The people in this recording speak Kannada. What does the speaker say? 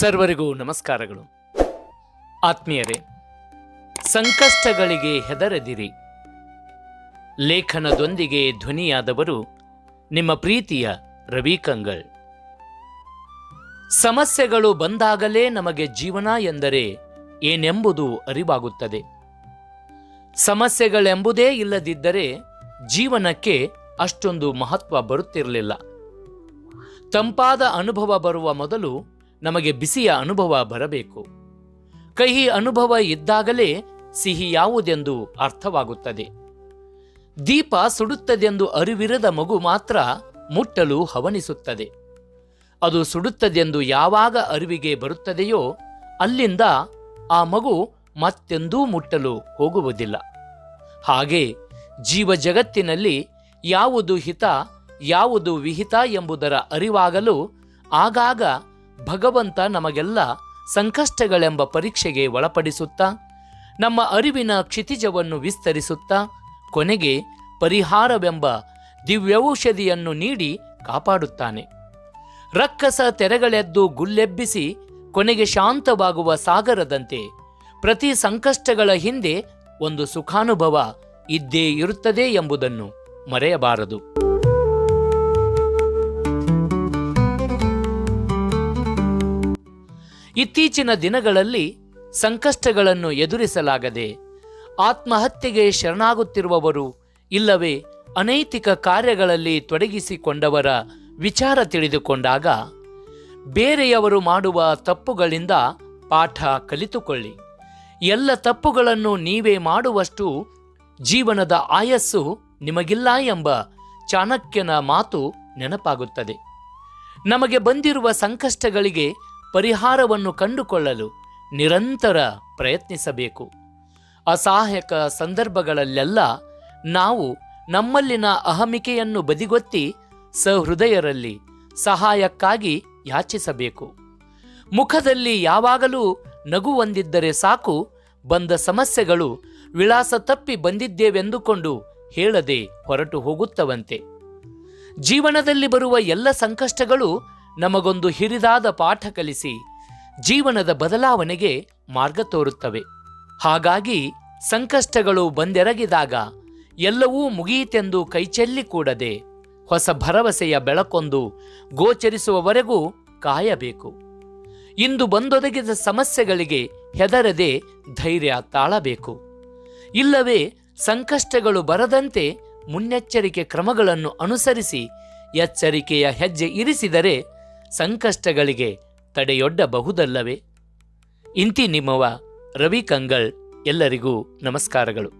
ಸರ್ವರಿಗೂ ನಮಸ್ಕಾರಗಳು. ಆತ್ಮೀಯರೇ, ಸಂಕಷ್ಟಗಳಿಗೆ ಹೆದರದಿರಿ. ಲೇಖನದೊಂದಿಗೆ ಧ್ವನಿಯಾದವರು ನಿಮ್ಮ ಪ್ರೀತಿಯ ರವಿ ಕಂಗಳ್ ಸಮಸ್ಯೆಗಳು ಬಂದಾಗಲೇ ನಮಗೆ ಜೀವನ ಎಂದರೆ ಏನೆಂಬುದು ಅರಿವಾಗುತ್ತದೆ. ಸಮಸ್ಯೆಗಳೆಂಬುದೇ ಇಲ್ಲದಿದ್ದರೆ ಜೀವನಕ್ಕೆ ಅಷ್ಟೊಂದು ಮಹತ್ವ ಬರುತ್ತಿರಲಿಲ್ಲ. ತಂಪಾದ ಅನುಭವ ಬರುವ ಮೊದಲು ನಮಗೆ ಬಿಸಿಯ ಅನುಭವ ಬರಬೇಕು. ಕಹಿ ಅನುಭವ ಇದ್ದಾಗಲೇ ಸಿಹಿ ಯಾವುದೆಂದು ಅರ್ಥವಾಗುತ್ತದೆ. ದೀಪ ಸುಡುತ್ತದೆಂದು ಅರಿವಿರದ ಮಗು ಮಾತ್ರ ಮುಟ್ಟಲು ಹವನಿಸುತ್ತದೆ ಅದು ಸುಡುತ್ತದೆಂದು ಯಾವಾಗ ಅರಿವಿಗೆ ಬರುತ್ತದೆಯೋ ಅಲ್ಲಿಂದ ಆ ಮಗು ಮತ್ತೆಂದೂ ಮುಟ್ಟಲು ಹೋಗುವುದಿಲ್ಲ. ಹಾಗೆ ಜೀವ ಜಗತ್ತಿನಲ್ಲಿ ಯಾವುದು ಹಿತ, ಯಾವುದು ವಿಹಿತ ಎಂಬುದರ ಅರಿವಾಗಲು ಆಗಾಗ ಭಗವಂತ ನಮಗೆಲ್ಲ ಸಂಕಷ್ಟಗಳೆಂಬ ಪರೀಕ್ಷೆಗೆ ಒಳಪಡಿಸುತ್ತಾ, ನಮ್ಮ ಅರಿವಿನ ಕ್ಷಿತಿಜವನ್ನು ವಿಸ್ತರಿಸುತ್ತಾ, ಕೊನೆಗೆ ಪರಿಹಾರವೆಂಬ ದಿವ್ಯೌಷಧಿಯನ್ನು ನೀಡಿ ಕಾಪಾಡುತ್ತಾನೆ. ರಕ್ಕಸ ತೆರೆಗಳೆದ್ದು ಗುಲ್ಲೆಬ್ಬಿಸಿ ಕೊನೆಗೆ ಶಾಂತವಾಗುವ ಸಾಗರದಂತೆ ಪ್ರತಿ ಸಂಕಷ್ಟಗಳ ಹಿಂದೆ ಒಂದು ಸುಖಾನುಭವ ಇದ್ದೇ ಇರುತ್ತದೆ ಎಂಬುದನ್ನು ಮರೆಯಬಾರದು. ಇತ್ತೀಚಿನ ದಿನಗಳಲ್ಲಿ ಸಂಕಷ್ಟಗಳನ್ನು ಎದುರಿಸಲಾಗದೆ ಆತ್ಮಹತ್ಯೆಗೆ ಶರಣಾಗುತ್ತಿರುವವರು ಇಲ್ಲವೇ ಅನೈತಿಕ ಕಾರ್ಯಗಳಲ್ಲಿ ತೊಡಗಿಸಿಕೊಂಡವರ ವಿಚಾರ ತಿಳಿದುಕೊಂಡಾಗ ಬೇರೆಯವರು ಮಾಡುವ ತಪ್ಪುಗಳಿಂದ ಪಾಠ ಕಲಿತುಕೊಳ್ಳಿ. ಎಲ್ಲ ತಪ್ಪುಗಳನ್ನು ನೀವೇ ಮಾಡುವಷ್ಟು ಜೀವನದ ಆಯಸ್ಸು ನಿಮಗಿಲ್ಲ ಎಂಬ ಚಾಣಕ್ಯನ ಮಾತು ನೆನಪಾಗುತ್ತದೆ. ನಮಗೆ ಬಂದಿರುವ ಸಂಕಷ್ಟಗಳಿಗೆ ಪರಿಹಾರವನ್ನು ಕಂಡುಕೊಳ್ಳಲು ನಿರಂತರ ಪ್ರಯತ್ನಿಸಬೇಕು. ಅಸಹಾಯಕ ಸಂದರ್ಭಗಳಲ್ಲೆಲ್ಲ ನಾವು ನಮ್ಮಲ್ಲಿನ ಅಹಮಿಕೆಯನ್ನು ಬದಿಗೊತ್ತಿ ಸಹೃದಯರಲ್ಲಿ ಸಹಾಯಕ್ಕಾಗಿ ಯಾಚಿಸಬೇಕು. ಮುಖದಲ್ಲಿ ಯಾವಾಗಲೂ ನಗು ಹೊಂದಿದ್ದರೆ ಸಾಕು, ಬಂದ ಸಮಸ್ಯೆಗಳು ವಿಳಾಸ ತಪ್ಪಿ ಬಂದಿದ್ದೇವೆಂದುಕೊಂಡು ಹೇಳದೆ ಹೊರಟು ಹೋಗುತ್ತವಂತೆ. ಜೀವನದಲ್ಲಿ ಬರುವ ಎಲ್ಲ ಸಂಕಷ್ಟಗಳು ನಮಗೊಂದು ಹಿರಿದಾದ ಪಾಠ ಕಲಿಸಿ ಜೀವನದ ಬದಲಾವಣೆಗೆ ಮಾರ್ಗ ತೋರುತ್ತವೆ. ಹಾಗಾಗಿ ಸಂಕಷ್ಟಗಳು ಬಂದೆರಗಿದಾಗ ಎಲ್ಲವೂ ಮುಗಿಯಿತೆಂದು ಕೈಚೆಲ್ಲಿ ಕೂಡದೆ ಹೊಸ ಭರವಸೆಯ ಬೆಳಕೊಂದು ಗೋಚರಿಸುವವರೆಗೂ ಕಾಯಬೇಕು. ಇಂದು ಬಂದೊದಗಿದ ಸಮಸ್ಯೆಗಳಿಗೆ ಹೆದರದೆ ಧೈರ್ಯ ತಾಳಬೇಕು. ಇಲ್ಲವೇ ಸಂಕಷ್ಟಗಳು ಬರದಂತೆ ಮುನ್ನೆಚ್ಚರಿಕೆ ಕ್ರಮಗಳನ್ನು ಅನುಸರಿಸಿ ಎಚ್ಚರಿಕೆಯ ಹೆಜ್ಜೆ ಇರಿಸಿದರೆ ಸಂಕಷ್ಟಗಳಿಗೆ ತಡೆಯೊಡ್ಡಬಹುದಲ್ಲವೇ ಇಂತಿ ನಿಮ್ಮವ ರವಿ ಕಂಗಳ್ ಎಲ್ಲರಿಗೂ ನಮಸ್ಕಾರಗಳು.